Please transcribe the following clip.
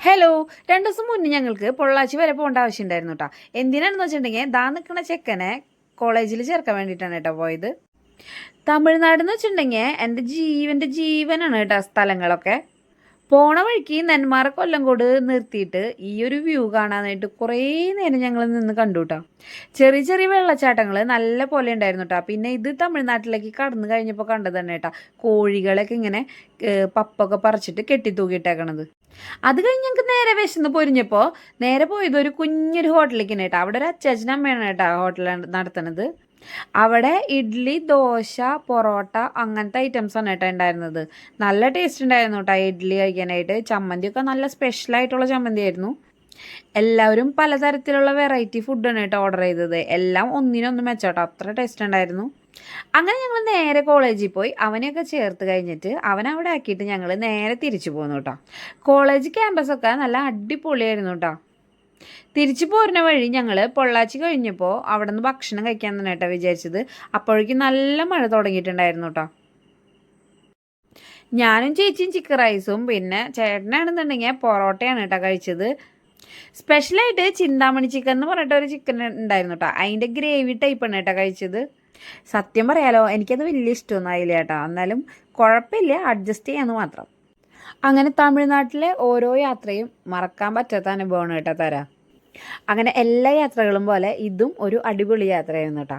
Hello രണ്ടു ദിവസം മുന്നേ ഞങ്ങൾക്ക് പൊള്ളാച്ചി വരെ പോകേണ്ട ആവശ്യം ഉണ്ടായിരുന്നു കേട്ടോ എന്തിനാണെന്ന് വെച്ചിട്ടുണ്ടെങ്കിൽ ദാ നിൽക്കുന്ന ചെക്കനെ കോളേജിൽ ചേർക്കാൻ വേണ്ടിയിട്ടാണ് കേട്ടോ പോയത്. തമിഴ്നാട് എന്ന് വെച്ചിട്ടുണ്ടെങ്കിൽ എന്റെ ജീവന്റെ ജീവനാണ് കേട്ടോ സ്ഥലങ്ങളൊക്കെ. പോണ വഴിക്ക് നെന്മാറ കൊല്ലംകോട് നിർത്തിയിട്ട് ഈ ഒരു വ്യൂ കാണാനായിട്ട് കുറേ നേരം ഞങ്ങൾ നിന്ന് കണ്ടു കേട്ടോ ചെറിയ ചെറിയ വെള്ളച്ചാട്ടങ്ങൾ നല്ല പോലെ ഉണ്ടായിരുന്നു കേട്ടോ പിന്നെ ഇത് തമിഴ്നാട്ടിലേക്ക് കടന്നു കഴിഞ്ഞപ്പോൾ കണ്ടത് തന്നെ കേട്ടോ കോഴികളൊക്കെ ഇങ്ങനെ പപ്പൊക്കെ പറിച്ചിട്ട് കെട്ടി തൂക്കിയിട്ടേക്കണത് അത് കഴിഞ്ഞ് ഞങ്ങൾക്ക് നേരെ വിശന്ന് പൊരിഞ്ഞപ്പോൾ നേരെ പോയത് ഒരു കുഞ്ഞൊരു ഹോട്ടലിലേക്ക് കേട്ടോ. അവിടെ ഒരു അച്ചാച്ചൻ അമ്മയാണ് കേട്ടോ ഹോട്ടൽ നടത്തുന്നത്. അവിടെ ഇഡ്ഡലി ദോശ പൊറോട്ട അങ്ങനത്തെ ആണ് കേട്ടോ ഉണ്ടായിരുന്നത്. നല്ല ടേസ്റ്റ് ഉണ്ടായിരുന്നു കേട്ടോ ഇഡ്ഡലി കഴിക്കാനായിട്ട്. ചമ്മന്തിയൊക്കെ നല്ല സ്പെഷ്യൽ ആയിട്ടുള്ള ചമ്മന്തി ആയിരുന്നു. എല്ലാവരും പലതരത്തിലുള്ള വെറൈറ്റി ഫുഡാണ് കേട്ടോ ഓർഡർ ചെയ്തത്. എല്ലാം ഒന്നിനൊന്നും മെച്ചോട്ടോ അത്ര ടേസ്റ്റ് ഉണ്ടായിരുന്നു. അങ്ങനെ ഞങ്ങൾ നേരെ കോളേജിൽ പോയി. അവനെയൊക്കെ ചേർത്ത് കഴിഞ്ഞിട്ട് അവൻ അവിടെ ആക്കിയിട്ട് ഞങ്ങൾ നേരെ തിരിച്ചു പോന്നു കേട്ടോ കോളേജ് ക്യാമ്പസൊക്കെ നല്ല അടിപൊളിയായിരുന്നു കേട്ടോ തിരിച്ചു പോരുന്ന വഴി ഞങ്ങൾ പൊള്ളാച്ചി കഴിഞ്ഞപ്പോൾ അവിടെ നിന്ന് ഭക്ഷണം കഴിക്കാൻ തന്നെ കേട്ടോ വിചാരിച്ചത്. അപ്പോഴേക്കും നല്ല മഴ തുടങ്ങിയിട്ടുണ്ടായിരുന്നു കേട്ടോ ഞാനും ചേച്ചിയും ചിക്കൻ റൈസും പിന്നെ ചേട്ടനാണെന്നുണ്ടെങ്കിൽ പൊറോട്ടയാണ് കേട്ടോ കഴിച്ചത്. സ്പെഷ്യലായിട്ട് ചിന്താമണി ചിക്കൻ എന്ന് പറഞ്ഞിട്ട് ഒരു ചിക്കൻ ഉണ്ടായിരുന്നു കേട്ടോ അതിന്റെ ഗ്രേവി ടൈപ്പാണ് കേട്ടോ കഴിച്ചത്. സത്യം പറയാലോ എനിക്കത് വലിയ ഇഷ്ടമൊന്നും ആയില്ല കേട്ടോ എന്നാലും കുഴപ്പമില്ല അഡ്ജസ്റ്റ് ചെയ്യാന്ന് മാത്രം. അങ്ങനെ തമിഴ്നാട്ടിലെ ഓരോ യാത്രയും മറക്കാൻ പറ്റാത്ത അനുഭവമാണ് കേട്ടോ തരാം. അങ്ങനെ എല്ലാ യാത്രകളും പോലെ ഇതും ഒരു അടിപൊളി യാത്രയായിരുന്നു കേട്ടോ